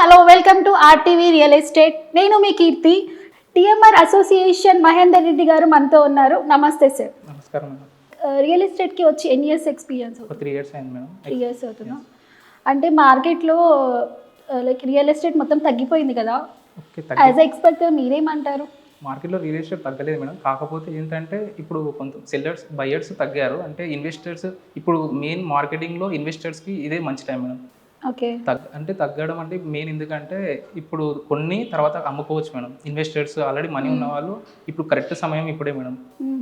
Hello welcome to RTV real estate. నేను మీ Keerthi. TMR association Mahender Reddy గారు మనతో ఉన్నారు. నమస్తే సార్. నమస్కారం రియల్ ఎస్టేట్కి వచ్చి ఎన్ని ఇయర్స్ ఎక్స్పీరియన్స్ త్రీ ఇయర్స్ అయింది మేడం. త్రీ ఇయర్స్ అవుతున్నా అంటే మార్కెట్లో లైక్ రియల్ ఎస్టేట్ మొత్తం తగ్గిపోయింది కదా? యాజ్ ఎక్స్పర్ట్ మీరేమంటారు? మార్కెట్లో రియల్ ఎస్టేట్ తగ్గలేదు మేడం. కాకపోతే ఏంటంటే ఇప్పుడు కొంత సెల్లర్స్ బయర్స్ తగ్గారు. అంటే ఇన్వెస్టర్స్ ఇప్పుడు మెయిన్ మార్కెటింగ్లో ఇన్వెస్టర్స్కి ఇదే మంచి టైం మేడం. తగ్గ అంటే తగ్గడం అంటే మెయిన్ ఎందుకంటే ఇప్పుడు కొన్ని తర్వాత అమ్ముకోవచ్చు మేడం. ఇన్వెస్టర్స్ ఆల్రెడీ మనీ ఉన్న వాళ్ళు ఇప్పుడు కరెక్ట్ సమయం ఇప్పుడే మేడం.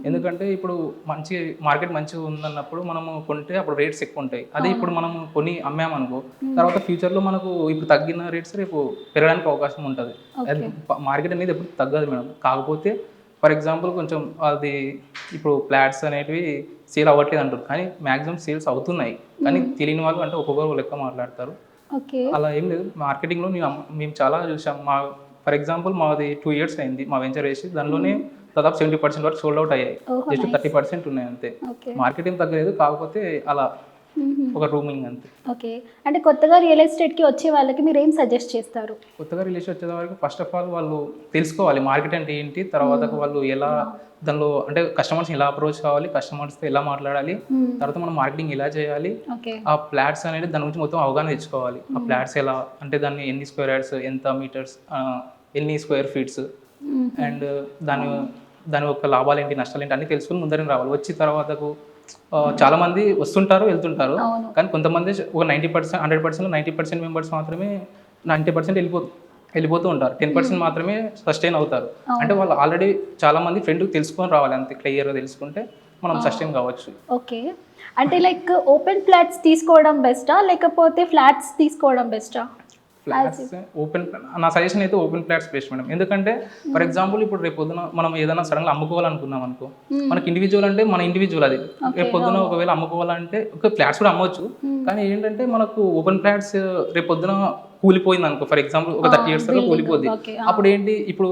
ఎందుకంటే ఇప్పుడు మంచి మార్కెట్ మంచిగా ఉందన్నప్పుడు మనము కొంటే అప్పుడు రేట్స్ ఎక్కువ ఉంటాయి. అదే ఇప్పుడు మనం కొని అమ్మామనుకో తర్వాత ఫ్యూచర్లో మనకు ఇప్పుడు తగ్గిన రేట్స్ రేపు పెరగడానికి అవకాశం ఉంటుంది. మార్కెట్ అనేది ఎప్పుడు తగ్గదు మేడం. కాకపోతే ఫర్ ఎగ్జాంపుల్ కొంచెం అది ఇప్పుడు ఫ్లాట్స్ అనేటివి సేల్ అవ్వట్లేదు అంటారు. కానీ మ్యాక్సిమం సేల్స్ అవుతున్నాయి. కానీ తెలియని వాళ్ళు అంటే ఒక్కొక్కరు లెక్క మాట్లాడతారు. అలా ఏం లేదు. మార్కెటింగ్లో మేము మేము చాలా చూసాం. మా ఫర్ ఎగ్జాంపుల్ మాది టూ ఇయర్స్ అయింది మా వెంచర్ వేసి. దానిలోనే దాదాపు సెవెంటీ పర్సెంట్ వరకు సోల్డ్ అవుట్ అయ్యాయి. జస్ట్ థర్టీ పర్సెంట్ ఉన్నాయి అంతే. మార్కెటింగ్ తగ్గలేదు. కాకపోతే అలా ఒక రూమింగ్ అంతే. ఓకే అంటే కొత్తగా రియల్ ఎస్టేట్కి వచ్చే వాళ్ళకి మీరు ఏం సజెస్ట్ చేస్తారు? కొత్తగా రిలేషన్ వచ్చే వరకు ఫస్ట్ ఆఫ్ ఆల్ వాళ్ళు తెలుసుకోవాలి మార్కెట్ అంటే ఏంటి తర్వాత వాళ్ళు ఎలా దానిలో అంటే కస్టమర్స్ ఎలా అప్రోచ్ కావాలి కస్టమర్స్తో ఎలా మాట్లాడాలి Hmm. తర్వాత మనం మార్కెటింగ్ ఎలా చేయాలి ఆ ఫ్లాట్స్ అనేది దాని గురించి మొత్తం అవగాహన తెచ్చుకోవాలి. ఆ ఫ్లాట్స్ ఎలా అంటే దాన్ని ఎన్ని స్క్వేర్ యార్డ్స్ ఎంత మీటర్స్ ఎన్ని స్క్వేర్ ఫీట్స్ అండ్ దాని దాని యొక్క లాభాలు ఏంటి నష్టాలు ఏంటి అన్ని తెలుసుకుని ముందరని రావాలి. వచ్చి తర్వాతకు చాలా మంది వస్తుంటారు వెళ్తుంటారు. కానీ కొంతమంది ఒక ninety percent hundred percent ninety percent members మాత్రమే నైంటీ పర్సెంట్ వెళ్ళిపో వెళ్ళిపోతూ ఉంటారు. టెన్ పర్సెంట్ మాత్రమే సస్టైన్ అవుతారు. అంటే వాళ్ళు ఆల్రెడీ చాలా మంది ఫ్రెండ్ తెలుసుకొని రావాలి అంతే క్లియర్గా తెలుసుకుంటే మనం సస్టైన్ కావచ్చు. ఓకే. అంటే లైక్ ఓపెన్ ఫ్లాట్స్ తీసుకోవడం బెస్టా? లేకపోతే ఫ్లాట్స్ తీసుకోవడం బెస్టా? ఫ్లాట్స్ ఓపెన్ నా సజెషన్ అయితే ఓపెన్ ఫ్లాట్స్ బెస్ట్ మేడం. ఎందుకంటే ఫర్ ఎగ్జాంపుల్ ఇప్పుడు రేపు పొద్దున మనం ఏదైనా సడన్గా అమ్ముకోవాలనుకున్నాం అనుకో మనకి ఇండివిజువల్ అంటే మన ఇండివిజువల్ అది. రేపు పొద్దున ఒకవేళ అమ్ముకోవాలంటే ఒక ఫ్లాట్స్ కూడా అమ్మవచ్చు కానీ ఏంటంటే మనకు ఓపెన్ ఫ్లాట్స్ రేపు పొద్దున కూలిపోయింది అనుకో ఫర్ ఎగ్జాంపుల్ ఒక థర్టీ ఇయర్స్ తర్వాత కూలిపోద్ది. ఓకే అప్పుడు ఏంటి ఇప్పుడు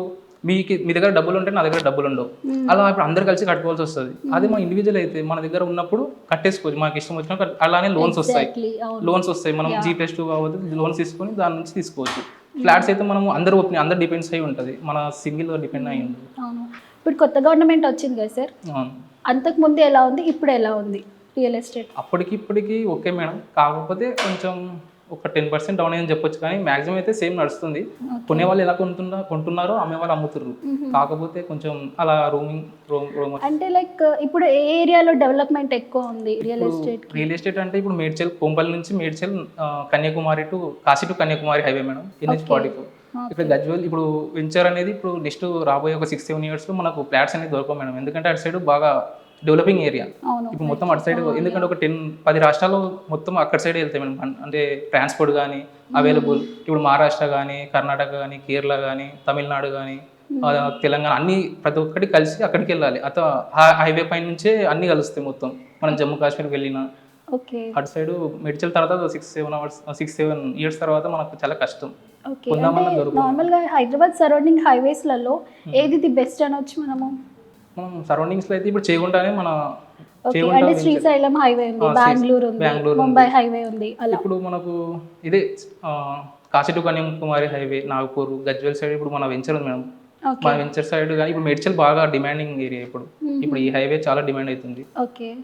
మీకు మీ దగ్గర డబ్బులు ఉంటే నా దగ్గర డబ్బులు ఉండవు అలా ఇప్పుడు అందరు కలిసి కట్టుకోవాల్సి వస్తుంది. అదే మన ఇండివిజువల్ అయితే మన దగ్గర ఉన్నప్పుడు కట్టేసుకోవచ్చు. మనకి ఇష్టం వచ్చిన అలానే లోన్స్ వస్తాయి. లోన్స్ వస్తాయి. మనం జీపీఎస్ టూ కావచ్చు లోన్స్ తీసుకొని దాని నుంచి తీసుకోవచ్చు. ఫ్లాట్స్ అయితే మనం అందరు ఓపెన్ అందరు డిపెండ్స్ అయి ఉంటుంది. మన సింగిల్ డిపెండ్ అయి ఉంటుంది. ఇప్పుడు కొత్త గవర్నమెంట్ వచ్చింది కదా సార్? అంతకు ముందు ఎలా ఉంది? ఇప్పుడు ఎలా ఉంది? రియల్ ఎస్టేట్ అప్పటికి ఇప్పటికి ఓకే మేడం. కాకపోతే కొంచెం ఒక టెన్ పర్సెంట్ డౌన్ అయ్యని చెప్పొచ్చు కానీ మాక్సిమం అయితే సేమ్ నడుస్తుంది. కొనే వాళ్ళు ఎలా కొంటున్నా కొంటున్నారో అమ్మే వాళ్ళు అమ్ముతుర్రు. కాకపోతే కొంచెం అలా రూమింగ్ రూమ్ రూమ్ అంటే లైక్ ఇప్పుడు ఏ ఏరియాలో డెవలప్మెంట్ ఎక్కువ ఉంది రియల్ ఎస్టేట్ రియల్ ఎస్టేట్ అంటే ఇప్పుడు మేడ్చల్ కొంపల్ నుంచి Medchal Kanyakumari to Kashi to Kanyakumari highway madam NH forty four. ఇక్కడ గజ్వల్ ఇప్పుడు వెంచర్ అనేది ఇప్పుడు నెక్స్ట్ రాబోయే ఒక సిక్స్ సెవెన్ ఇయర్స్లో మనకు ఫ్లాట్స్ అనేది దొరకవు మేడం. ఎందుకంటే అటు సైడ్ బాగా డెవలపింగ్ ఏరియా. ఇప్పుడు మొత్తం అటు సైడ్ ఎందుకంటే ఒక టెన్ పది రాష్ట్రాలు మొత్తం అక్కడ సైడ్ వెళ్తాయి మేడం అన్- అంటే ట్రాన్స్పోర్ట్ కానీ అవైలబుల్ ఇప్పుడు మహారాష్ట్ర కానీ కర్ణాటక కానీ కేరళ కానీ తమిళనాడు కానీ తెలంగాణ అన్ని ప్రతి ఒక్కటి కలిసి అక్కడికి వెళ్ళాలి. అత హైవే పైన నుంచే అన్ని కలుస్తాయి మొత్తం. మనం జమ్మూ కాశ్మీర్కి వెళ్ళిన. ఓకే. అటు సైడ్ మెడిచల్ తర్వాత six seven hours six seven years తర్వాత మనకు చాలా కష్టం. నార్మల్గా హైదరాబాద్ సరౌండింగ్ హైవేస్లలో ఏది ది బెస్ట్ అనొచ్చు మనము? మనం సరౌండింగ్స్లో అయితే ఇప్పుడు చేయకుండానే మన అంటే శ్రీశైలం హైవే ఉంది బెంగళూరు ఉంది ముంబై హైవే ఉంది అలా. ఇప్పుడు మనకు ఇదే ఆ, Kashi to Kanyakumari highway Nagpur Gajwel side ఇప్పుడు మన వెంచర్ ఉంది మేడం. మన వెంచర్ సైడ్ కానీ ఇప్పుడు మేడ్చల్ బాగా డిమాండింగ్ ఏరియా ఇప్పుడు. ఇప్పుడు ఈ హైవే చాలా డిమాండ్ అవుతుంది. ఓకే